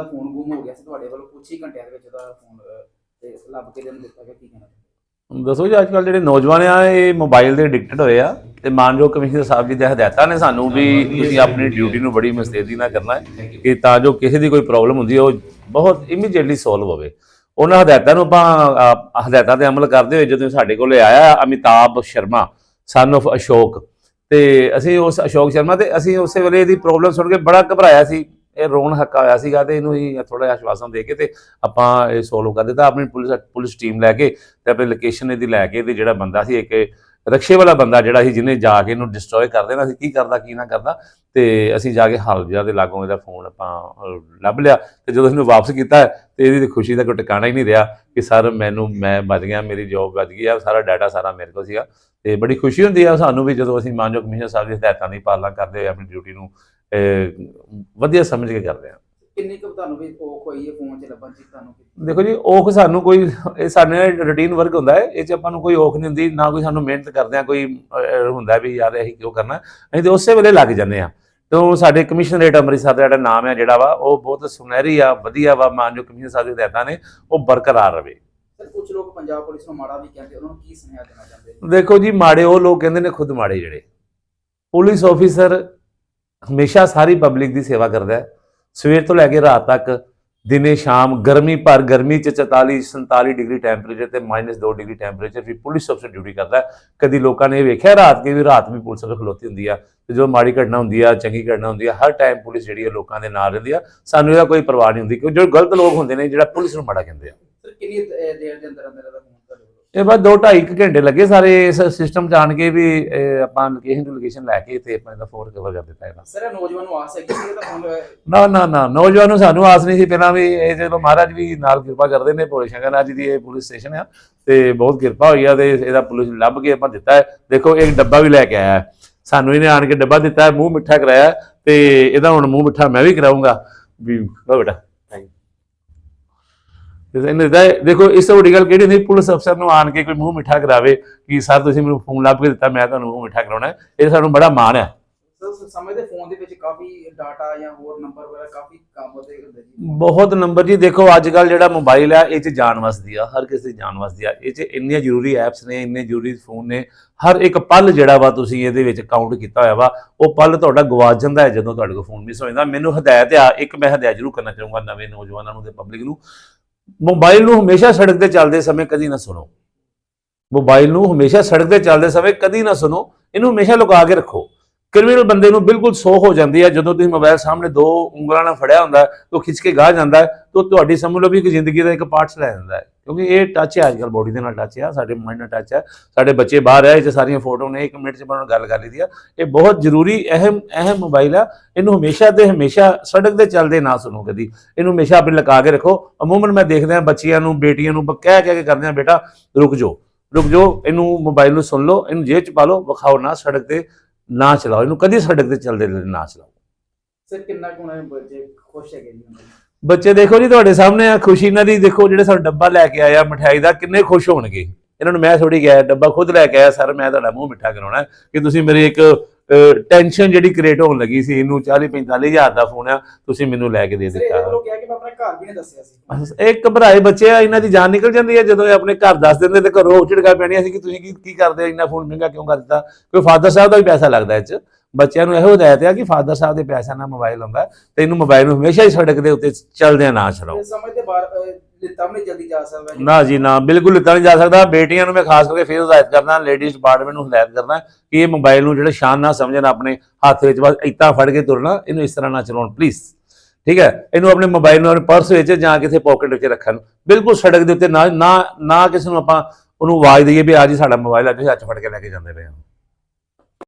ਦਾ phone ਗੁੰਮ ਹੋ ਗਿਆ ਸੀ ਤੁਹਾਡੇ ਵੱਲੋਂ ਕੁਝ ਹੀ ਘੰਟਿਆਂ ਦੇ ਵਿੱਚ ਉਹਦਾ ਫੋਨ ਤੇ ਲੱਭ ਕੇ ਇਹਨੂੰ ਦਿੱਤਾ ਗਿਆ ਕੀ ਕਹਿਣਾ ਦੱਸੋ ਜੀ ਅੱਜ ਕੱਲ ਜਿਹੜੇ ਨੌਜਵਾਨ ਆ ਇਹ ਮੋਬਾਈਲ ਦੇ ਐਡਿਕਟਡ ਹੋਏ ਆ ਤੇ ਮਾਨਯੋਗ ਕਮਿਸ਼ਨਰ ਸਾਹਿਬ ਜੀ ਦੇ ਹਦਾਇਤਾਂ ਨੇ ਸਾਨੂੰ ਵੀ ਤੁਸੀਂ ਆਪਣੀ ਡਿਊਟੀ ਨੂੰ ਬੜੀ ਮਸਤੇਦੀ ਨਾਲ ਕਰਨਾ ਹੈ ਕਿ ਤਾਂ ਜੋ ਕਿਸੇ ਦੀ ਕੋਈ ਪ੍ਰੋਬਲਮ ਹੁੰਦੀ ਹੈ ਉਹ ਬਹੁਤ ਇਮੀਡੀਏਟਲੀ ਸੋਲਵ ਹੋਵੇ। ਉਹਨਾਂ ਹਦਾਇਤਾਂ ਨੂੰ ਆਪਾਂ ਹਦਾਇਤਾਂ ਤੇ ਅਮਲ ਕਰਦੇ ਹੋਏ ਜਦੋਂ ਸਾਡੇ ਕੋਲ ਆਇਆ ਅਮਿਤਾਭ ਸ਼ਰਮਾ ਸਨ of ਅਸ਼ੋਕ ਤੇ ਅਸੀਂ ਉਸ ਅਸ਼ੋਕ ਸ਼ਰਮਾ ਤੇ ਅਸੀਂ ਉਸੇ ਵੇਲੇ ਇਹਦੀ ਪ੍ਰੋਬਲਮ ਸੁਣ ਕੇ ਬੜਾ ਘਬਰਾਇਆ ਸੀ। ਇਹ ਰੋਣ ਹੱਕਾ ਹੋਇਆ ਸੀਗਾ ਤੇ ਇਹਨੂੰ ਹੀ ਥੋੜਾ ਜਿਹਾ ਆਸ਼ਵਾਸਨ ਦੇ ਕੇ ਤੇ ਆਪਾਂ ਇਹ ਸੋਲਵ ਕਰ ਦਿੱਤਾ। ਆਪਣੀ ਪੁਲਿਸ ਪੁਲਿਸ ਟੀਮ ਲੈ ਕੇ ਤੇ ਆਪਣੀ ਲੋਕੇਸ਼ਨ ਇਹਦੀ ਲੈ ਕੇ ਤੇ ਜਿਹੜਾ ਬੰਦਾ ਸੀ ਇੱਕ ਰਕਸ਼ੇ ਵਾਲਾ ਬੰਦਾ ਜਿਹੜਾ ਸੀ ਜਿਹਨੇ ਜਾ ਕੇ ਇਹਨੂੰ ਡਿਸਟਰੋਏ ਕਰ ਦੇਣਾ ਸੀ, ਕੀ ਕਰਦਾ, ਕੀ ਨਾ ਕਰਦਾ ਤੇ ਅਸੀਂ ਜਾ ਕੇ ਹਾਲਜਾ ਦੇ ਲਾਗੋਂ ਇਹਦਾ ਫੋਨ ਆਪਾਂ ਲੱਭ ਲਿਆ ਤੇ ਜਦੋਂ ਇਹਨੂੰ ਵਾਪਸ ਕੀਤਾ ਤੇ ਇਹਦੀ ਖੁਸ਼ੀ ਦਾ ਕੋਈ ਟਿਕਾਣਾ ਹੀ ਨਹੀਂ ਰਿਹਾ ਕਿ ਸਰ ਮੈਨੂੰ, ਮੈਂ ਬਚ ਗਿਆ, ਮੇਰੀ ਜੌਬ ਬਚ ਗਈ ਆ, ਸਾਰਾ ਡਾਟਾ ਸਾਰਾ ਮੇਰੇ ਕੋਲ ਸੀਗਾ ਤੇ ਬੜੀ ਖੁਸ਼ੀ ਹੁੰਦੀ ਆ ਸਾਨੂੰ ਵੀ ਜਦੋਂ ਅਸੀਂ ਮਾਨਯੋਗ ਕਮਿਸ਼ਨਰ ਸਾਹਿਬ ਦੀ ਹਦਾਇਤਾਂ ਦੀ ਪਾਲਣਾ ਕਰਦੇ ਹੋਏ ਆਪਣੀ ਡਿਊਟੀ ਨੂੰ ਵਧੀਆ ਸਮਝ ਕੇ ਕਰਦੇ ਆ ਕਿੰਨੀ ਕੁ ਤੁਹਾਨੂੰ ਵੀ ਔਖ ਹੋਈ ਹੈ ਫੋਨ 'ਚ ਲੱਭਣ 'ਚ ਤੁਹਾਨੂੰ ਦੇਖੋ ਜੀ ਔਖ ਸਾਨੂੰ ਕੋਈ ਇਹ ਸਾਡੇ ਰੂਟੀਨ ਵਰਕ ਹੁੰਦਾ ਹੈ ਇਹ ਚ ਆਪਾਂ ਨੂੰ ਕੋਈ ਔਖ ਨਹੀਂ ਹੁੰਦੀ ਨਾ ਕੋਈ ਸਾਨੂੰ ਮਿਹਨਤ ਕਰਦੇ ਆ ਕੋਈ ਹੁੰਦਾ ਵੀ ਯਾਰ ਅਸੀਂ ਕਿਉਂ ਕਰਨਾ। ਅਸੀਂ ਤੇ ਉਸੇ ਵੇਲੇ ਲੱਗ ਜਾਂਦੇ ਆ ਤੋਂ ਸਾਡੇ ਕਮਿਸ਼ਨਰੇਟ ਅੰਮ੍ਰਿਤਸਰ ਦਾ ਜਿਹੜਾ ਨਾਮ ਹੈ ਜਿਹੜਾ ਵਾ ਉਹ ਬਹੁਤ ਸੁਨਹਿਰੀ ਆ ਵਧੀਆ ਵਾ ਮਾਨਯੋਗ ਕਮਿਸ਼ਨਰ ਸਾਹਿਬ ਦੇ ਹਦਾਇਤਾਂ ਨੇ ਉਹ ਬਰਕਰਾਰ ਰਵੇ। ਸਰ ਕੁਝ ਲੋਕ ਪੰਜਾਬ ਪੁਲਿਸ ਨੂੰ ਮਾੜਾ ਵੀ ਕਹਿੰਦੇ ਉਹਨਾਂ ਨੂੰ ਕੀ ਸੁਨੇਹਾ ਦੇਣਾ ਚਾਹੁੰਦੇ? ਦੇਖੋ ਜੀ ਮਾੜੇ ਉਹ ਲੋਕ ਕਹਿੰਦੇ ਨੇ ਖੁਦ ਮਾੜੇ ਜਿਹੜੇ। ਪੁਲਿਸ ਆਫੀਸਰ ਹਮੇਸ਼ਾ ਸਾਰੀ ਪਬਲਿਕ ਦੀ ਸੇਵਾ ਕਰਦਾ ਹੈ। ਸਵੇਰ ਤੋਂ ਲੈ ਕੇ ਰਾਤ ਤੱਕ ਦਿਨੇ, ਸ਼ਾਮ, ਗਰਮੀ ਭਰ, ਗਰਮੀ ਚ 44 47 ਡਿਗਰੀ ਟੈਂਪਰੇਚਰ ਤੇ -2 ਡਿਗਰੀ ਟੈਂਪਰੇਚਰ ਵੀ ਪੁਲਿਸ ਅਫਸਰ ਡਿਊਟੀ ਕਰਦਾ ਕਦੀ ਲੋਕਾਂ ਨੇ ਇਹ ਵੇਖਿਆ ਰਾਤ ਕੇ ਵੀ ਰਾਤ ਵੀ ਪੁਲਿਸ ਅਫਸਰ ਖਲੋਤੀ ਹੁੰਦੀ ਆ ਤੇ ਜੋ ਮਾੜੀ ਘਟਨਾ ਹੁੰਦੀ ਆ, ਚੰਗੀ ਘਟਨਾ ਹੁੰਦੀ ਆ, ਹਰ ਟਾਈਮ ਪੁਲਿਸ ਜਿਹੜੀ ਆ ਲੋਕਾਂ ਦੇ ਨਾਲ ਰਹਿੰਦੀ ਆ। ਸਾਨੂੰ ਇਹਦਾ ਕੋਈ ਪਰਵਾਹ ਨਹੀਂ ਹੁੰਦੀ ਕਿਉਂਕਿ ਜੋ ਗਲਤ ਲੋਕ ਹੁੰਦੇ ਨੇ, ਜਿਹੜਾ ਪੁਲਿਸ ਨੂੰ ਮਾੜਾ ਕਹਿੰਦੇ ਆ। ਸਰ, ਕਿੰਨੀ ਦੇਰ ਦੇ ਅੰਦਰ ਅੰਦਰ ਇਹਦਾ ਇਹ ਬਸ 2.5 ਘੰਟੇ ਲੱਗੇ ਸਾਰੇ ਇਸ ਸਿਸਟਮ ਜਾਣ ਕੇ ਵੀ ਇਹ ਆਪਾਂ ਲੋਕੇਸ਼ਨ ਟੂ ਲੋਕੇਸ਼ਨ ਲੈ ਕੇ ਤੇ ਆਪਾਂ ਇਹਦਾ ਫੋਨ ਕਵਰ ਕਰ ਦਿੱਤਾ ਇਹਦਾ। ਸਰ ਇਹ ਨੌਜਵਾਨ ਨੂੰ ਆਸ ਹੈ ਕਿ ਇਹਦਾ ਫੋਨ ਨਾ ਨਾ ਨਾ ਨੌਜਵਾਨ ਨੂੰ ਸਾਨੂੰ ਆਸ ਨਹੀਂ ਸੀ। ਪਹਿਲਾਂ ਵੀ ਇਹ ਜਦੋਂ ਮਹਾਰਾਜ ਵੀ ਨਾਲ ਕਿਰਪਾ ਕਰਦੇ ਨੇ ਭੋਲੇ ਸ਼ੰਕਰ ਜੀ ਦੀ ਇਹ ਪੁਲਿਸ ਸਟੇਸ਼ਨ ਆ ਤੇ ਬਹੁਤ ਕਿਰਪਾ ਹੋਈ ਆ ਤੇ ਇਹਦਾ ਪੁਲਿਸ ਲੱਭ ਕੇ ਆਪਾਂ ਦਿੱਤਾ ਹੈ। ਦੇਖੋ ਇੱਕ ਡੱਬਾ ਵੀ ਲੈ ਕੇ ਆਇਆ। ਸਾਨੂੰ ਇਹਨੇ ਆਣ ਕੇ ਡੱਬਾ ਦਿੱਤਾ ਹੈ, ਮੂੰਹ ਮਿੱਠਾ ਕਰਾਇਆ ਤੇ ਇਹਦਾ ਹੁਣ ਮੂੰਹ ਮਿੱਠਾ ਮੈਂ ਵੀ ਕਰਾਉਂਗਾ ਵੀ ਲਓ ਬੇਟਾ। ਤੇ ਇਹਨੇ। ਦੇਖੋ ਇਸ ਤੋਂ ਵੱਡੀ ਗੱਲ ਕਿਹੜੀ ਹੁੰਦੀ? ਪੁਲਿਸ ਅਫਸਰ ਨੂੰ ਆਣ ਕੇ ਕੋਈ ਮੂੰਹ ਮਿੱਠਾ ਕਰਾਵੇ ਕਿ ਸਰ ਤੁਸੀਂ ਮੈਨੂੰ ਫੋਨ ਲੱਭ ਕੇ ਦਿੱਤਾ ਮੈਂ ਤੁਹਾਨੂੰ ਮੂੰਹ ਮਿੱਠਾ ਕਰਾਉਣਾ। ਇਹ ਸਾਨੂੰ ਬੜਾ ਮਾਣ ਹੈ। ਸਰ ਸਮੇਂ ਦੇ ਫੋਨ ਦੇ ਵਿੱਚ ਕਾਫੀ ਡਾਟਾ ਜਾਂ ਹੋਰ ਨੰਬਰ ਵਗੈਰਾ ਕਾਫੀ ਕੰਮ ਉਹਦੇ ਹੁੰਦੇ ਜੀ ਬਹੁਤ ਨੰਬਰ ਜੀ। ਦੇਖੋ ਅੱਜ ਕੱਲ ਜਿਹੜਾ ਮੋਬਾਈਲ ਆ ਇਹ ਚ ਜਾਨ ਵਸਦੀ ਆ ਹਰ ਕਿਸੇ ਦੀ ਜਾਨ ਵਸਦੀ ਆ। ਇਹ ਚ ਇੰਨੀਆਂ ਜ਼ਰੂਰੀ ਐਪਸ ਨੇ ਇੰਨੇ ਜ਼ਰੂਰੀ ਫੋਨ ਨੇ ਹਰ ਇੱਕ ਪਲ ਜਿਹੜਾ ਵਾ ਤੁਸੀਂ ਇਹਦੇ ਵਿੱਚ ਕਾਊਂਟ ਕੀਤਾ ਹੋਇਆ ਵਾ ਉਹ ਪਲ ਤੁਹਾਡਾ ਗਵਾਚ ਜਾਂਦਾ ਹੈ ਜਦੋਂ ਤੁਹਾਡੇ ਕੋਲ ਫੋਨ ਮਿਸ ਹੋ ਜਾਂਦਾ। ਮੈਨੂੰ ਹਦਾਇਤ ਆ ਇੱਕ ਮੈਂ ਹਦਾਇਤ ਜ਼ਰੂਰ ਕਰਨਾ ਚਾਹੂੰਗਾ ਨਵੇਂ ਨੌਜਵਾਨਾਂ ਨੂੰ ਤੇ ਪਬਲਿਕ ਨੂੰ ਮੋਬਾਈਲ ਨੂੰ ਹਮੇਸ਼ਾ ਸੜਕ ਤੇ ਚੱਲਦੇ ਸਮੇਂ ਕਦੀ ਨਾ ਸੁਣੋ। ਮੋਬਾਈਲ ਨੂੰ ਹਮੇਸ਼ਾ ਸੜਕ ਤੇ ਚੱਲਦੇ ਸਮੇਂ ਕਦੀ ਨਾ ਸੁਣੋ। ਇਹਨੂੰ ਹਮੇਸ਼ਾ ਲੁਕਾ ਕੇ ਰੱਖੋ। ਕ੍ਰਿਮੀਨਲ ਬੰਦੇ ਨੂੰ ਬਿਲਕੁਲ ਸੋਹ ਹੋ ਜਾਂਦੀ ਹੈ। ਜਦੋਂ ਤੁਸੀਂ ਮੋਬਾਈਲ ਸਾਹਮਣੇ ਦੋ ਉਂਗਲਾਂ ਨਾਲ ਫੜਿਆ ਹੁੰਦਾ ਹੈ, ਖਿੱਚ ਕੇ ਗਾਹ ਜਾਂਦਾ ਹੈ ਤੁਹਾਡੀ ਸਮਝ ਲਓ ਵੀ ਇੱਕ ਜ਼ਿੰਦਗੀ ਦਾ ਇੱਕ ਪਾਰਟਸ ਲੈ ਜਾਂਦਾ ਹੈ। ਕਿਉਂਕਿ ਇਹ ਟੱਚ ਹੈ ਅੱਜਕੱਲ ਬੋਡੀ ਦੇ ਨਾਲ ਟੱਚ ਹੈ ਸਾਡੇ ਮਾਈਂਡ ਨਾਲ ਟੱਚ ਹੈ ਸਾਡੇ ਬੱਚੇ ਬਾਹਰ ਆ ਇਹ 'ਚ ਸਾਰੀਆਂ ਫੋਟੋ ਨੇ ਇੱਕ ਮਿੰਟ 'ਚ ਉਹਨਾਂ ਨਾਲ ਗੱਲ ਕਰ ਲਈਦੀ ਆ ਇਹ ਬਹੁਤ ਜ਼ਰੂਰੀ ਅਹਿਮ ਅਹਿਮ ਮੋਬਾਈਲ ਆ ਇਹਨੂੰ ਹਮੇਸ਼ਾ ਤੇ ਹਮੇਸ਼ਾ ਸੜਕ ਦੇ ਚੱਲਦੇ ਨਾ ਸੁਣੋ ਕਦੀ। ਇਹਨੂੰ ਹਮੇਸ਼ਾ ਆਪਣੇ ਲਗਾ ਕੇ ਰੱਖੋ। ਅਮੂਮਨ ਮੈਂ ਦੇਖਦਾ ਬੱਚਿਆਂ ਨੂੰ ਬੇਟੀਆਂ ਨੂੰ ਕਹਿ ਕਹਿ ਕੇ ਕਰਦੇ ਆ ਬੇਟਾ ਰੁਕ ਜਾਓ। ਰੁਕ ਜਾਓ ਇਹਨੂੰ ਮੋਬਾਈਲ ਨੂੰ ਸੁਣ ਲਓ ਇਹਨੂੰ ਜੇਬ 'ਚ ਪਾ ਲਓ ਵਿਖਾਓ ਨਾ ਸੜਕ ਤੇ ਨਾ ਚਲਾਓ ਇਹਨੂੰ ਕਦੀ ਸੜਕ ਤੇ ਚੱਲਦੇ ਨਾ ਚਲਾਓ। ਸਰ ਕਿੰਨਾ ਕੁ ਉਹਨਾਂ ਦੇ ਬੱਚੇ ਖੁਸ਼ ਹੈਗੇ ਜੀ ਬੱਚੇ ਦੇਖੋ ਜੀ ਤੁਹਾਡੇ ਸਾਹਮਣੇ ਆ ਖੁਸ਼ੀ ਇਹਨਾਂ ਦੀ ਦੇਖੋ ਜਿਹੜੇ ਸਾਡਾ ਡੱਬਾ ਲੈ ਕੇ ਆਇਆ ਮਠਿਆਈ ਦਾ ਕਿੰਨੇ ਖੁਸ਼ ਹੋਣਗੇ। ਇਹਨਾਂ ਨੂੰ ਮੈਂ ਥੋੜੀ ਗਿਆ ਡੱਬਾ ਖੁਦ ਲੈ ਕੇ ਆਇਆ ਸਰ ਮੈਂ ਤੁਹਾਡਾ ਮੂੰਹ ਮਿੱਠਾ ਕਰਾਉਣਾ ਕਿ ਤੁਸੀਂ ਮੇਰੇ ਇੱਕ ਟੈਨਸ਼ਨ ਜਿਹੜੀ ਕ੍ਰੀਏਟ ਹੋਣ ਲੱਗੀ ਸੀ ਇਹਨੂੰ 40 45 ਹਜ਼ਾਰ ਦਾ ਫੋਨ ਆ ਤੁਸੀਂ ਮੈਨੂੰ ਲੈ ਕੇ ਦੇ ਇਹ ਦਿੱਤਾ। ਲੋਕ ਕਿਹਾ ਕਿ ਮੈਂ ਆਪਣਾ ਘਰ ਵੀ ਨਹੀਂ ਦੱਸਿਆ ਸੀ। ਇਹ ਘਬਰਾਏ ਬੱਚੇ ਆ ਇਹਨਾਂ ਦੀ ਜਾਨ ਨਿਕਲ ਜਾਂਦੀ ਹੈ ਜਦੋਂ ਇਹ ਆਪਣੇ ਘਰ ਦੱਸ ਦਿੰਦੇ ਤੇ ਘਰੋਂ ਝਿੜਕਾ ਪੈਣੀਆਂ ਸੀ ਕਿ ਤੁਸੀਂ ਕੀ ਕੀ ਕਰਦੇ ਹੋ ਇੰਨਾ ਫੋਨ ਮਹਿੰਗਾ ਕਿਉਂ ਕਰ ਦਿੱਤਾ? ਕੋਈ ਫਾਦਰ ਸਾਹਿਬ ਦਾ ਵੀ ਪੈਸਾ ਲੱਗਦਾ ਇਹ 'ਚ। ਬੱਚਿਆਂ ਨੂੰ ਇਹੋ ਹਦਾਇਤ ਹੈ ਕਿ ਫਾਦਰ ਸਾਹਿਬ ਦੇ ਪੈਸਾ ਨਾਲ ਮੋਬਾਈਲ ਹੁੰਦਾ ਤੇ ਇਹਨੂੰ ਮੋਬਾਈਲ ਨੂੰ ਹਮੇਸ਼ਾ ਹੀ ਸੜਕ ਦੇ ਉੱਤੇ ਚੱਲਦਿਆਂ ਨਾ ਚਲਾਓ ਇਸ ਸਮੇਂ ਤੇ ਬਾਹਰ ਲਿੱਤਾ ਵੀ ਨਹੀਂ ਜਲਦੀ ਜਾ ਸਕਦਾ ਜੀ। ਨਾ ਜੀ, ਨਾ। ਬਿਲਕੁਲ ਲਿੱਤਾ ਨਹੀਂ ਜਾ ਸਕਦਾ। ਬੇਟੀਆਂ ਨੂੰ ਮੈਂ ਖਾਸ ਕਰਕੇ ਫਿਰ ਹਦਾਇਤ ਕਰਦਾ ਲੇਡੀਜ਼ ਡਿਪਾਰਟਮੈਂਟ ਨੂੰ ਹਦਾਇਤ ਕਰਦਾ ਕਿ ਇਹ ਮੋਬਾਈਲ ਨੂੰ ਜਿਹੜਾ ਸ਼ਾਨ ਨਾ ਸਮਝਣ, ਆਪਣੇ ਹੱਥ ਵਿੱਚ ਬਸ ਇੱਦਾਂ ਫੜ ਕੇ ਤੁਰਨਾ, ਇਹਨੂੰ ਇਸ ਤਰ੍ਹਾਂ ਨਾ ਚਲਾਉਣ ਪਲੀਜ਼ ਠੀਕ ਹੈ? ਇਹਨੂੰ ਆਪਣੇ ਮੋਬਾਈਲ ਨੂੰ ਆਪਣੇ ਪਰਸ ਵਿੱਚ ਜਾਂ ਕਿਸੇ ਪਾਕਟ ਵਿੱਚ ਰੱਖਣ। ਬਿਲਕੁਲ ਸੜਕ ਦੇ ਉੱਤੇ ਨਾ ਨਾ ਨਾ ਕਿਸੇ ਨੂੰ ਆਪਾਂ ਉਹਨੂੰ ਆਵਾਜ਼ ਦਈਏ ਵੀ ਆ ਜੀ, ਸਾਡਾ ਮੋਬਾਈਲ ਅੱਜ ਹੱਥ ਫੜ ਕੇ ਲੈ ਕੇ ਜਾਂਦੇ ਪਏ ਹਾਂ